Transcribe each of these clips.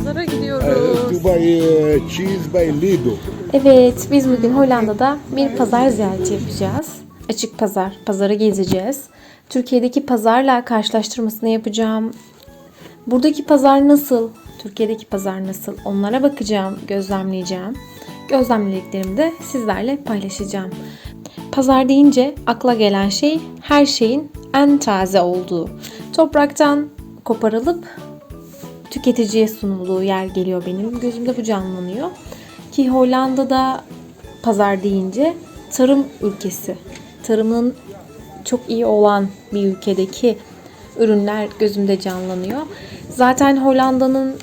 Pazara gidiyoruz. buy uh, cheese by Lido. Evet, biz bugün Hollanda'da bir pazar ziyareti yapacağız. Açık pazar, pazarı gezeceğiz. Türkiye'deki pazarla karşılaştırmasını yapacağım. Buradaki pazar nasıl? Türkiye'deki pazar nasıl? Onlara bakacağım, gözlemleyeceğim. Gözlemlediklerimi de sizlerle paylaşacağım. Pazar deyince akla gelen şey her şeyin en taze olduğu. Topraktan koparılıp tüketiciye sunulduğu yer geliyor benim. Gözümde bu canlanıyor. Ki Hollanda'da pazar deyince tarım ülkesi. Tarımın çok iyi olan bir ülkedeki ürünler gözümde canlanıyor. Zaten Hollanda'nın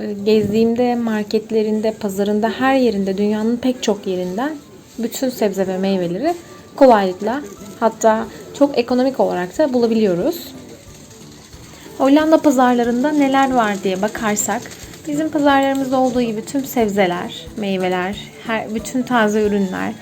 e, gezdiğimde marketlerinde, pazarında her yerinde, dünyanın pek çok yerinden bütün sebze ve meyveleri kolaylıkla hatta çok ekonomik olarak da bulabiliyoruz. Hollanda pazarlarında neler var diye bakarsak bizim pazarlarımızda olduğu gibi tüm sebzeler, meyveler, her, bütün taze ürünler,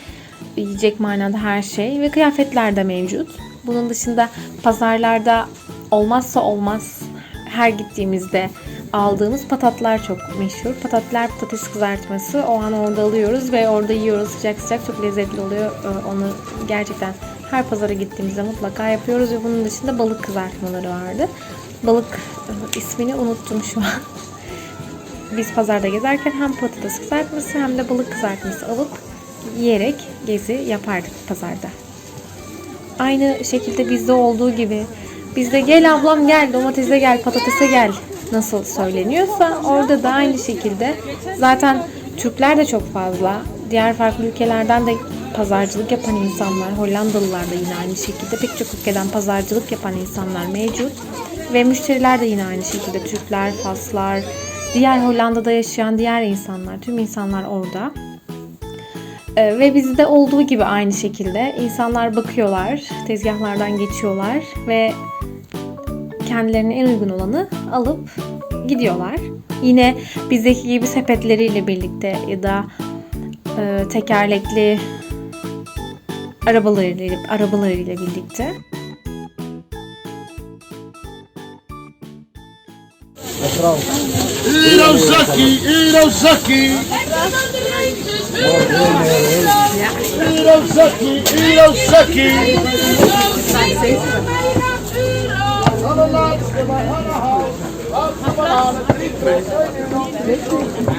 yiyecek manada her şey ve kıyafetler de mevcut. Bunun dışında pazarlarda olmazsa olmaz her gittiğimizde aldığımız patatlar çok meşhur. Patatlar patates kızartması o an orada alıyoruz ve orada yiyoruz sıcak sıcak çok lezzetli oluyor. Onu gerçekten her pazara gittiğimizde mutlaka yapıyoruz ve bunun dışında balık kızartmaları vardı. Balık ismini unuttum şu an. Biz pazarda gezerken hem patates kızartması hem de balık kızartması alıp yiyerek gezi yapardık pazarda. Aynı şekilde bizde olduğu gibi bizde gel ablam gel domatese gel patatese gel nasıl söyleniyorsa orada da aynı şekilde zaten Türkler de çok fazla diğer farklı ülkelerden de pazarcılık yapan insanlar Hollandalılar da yine aynı şekilde pek çok ülkeden pazarcılık yapan insanlar mevcut ve müşteriler de yine aynı şekilde Türkler, Faslar, diğer Hollanda'da yaşayan diğer insanlar tüm insanlar orada. Ee, ve bizde olduğu gibi aynı şekilde insanlar bakıyorlar, tezgahlardan geçiyorlar ve kendilerine en uygun olanı alıp gidiyorlar. Yine bizdeki gibi sepetleriyle birlikte ya da e, tekerlekli arabalarıyla, arabalarıyla birlikte. Irozaki, Irozaki. Irozaki, Irozaki.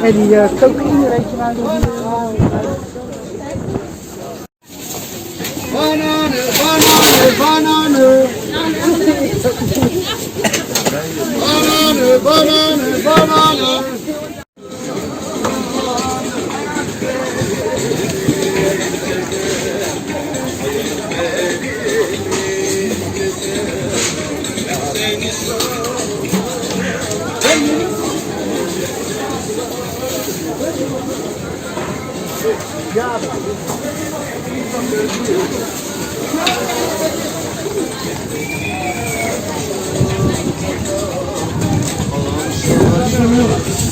En die uh, kook weet je waar bana ne bana ne Ya Thank you. Thank you.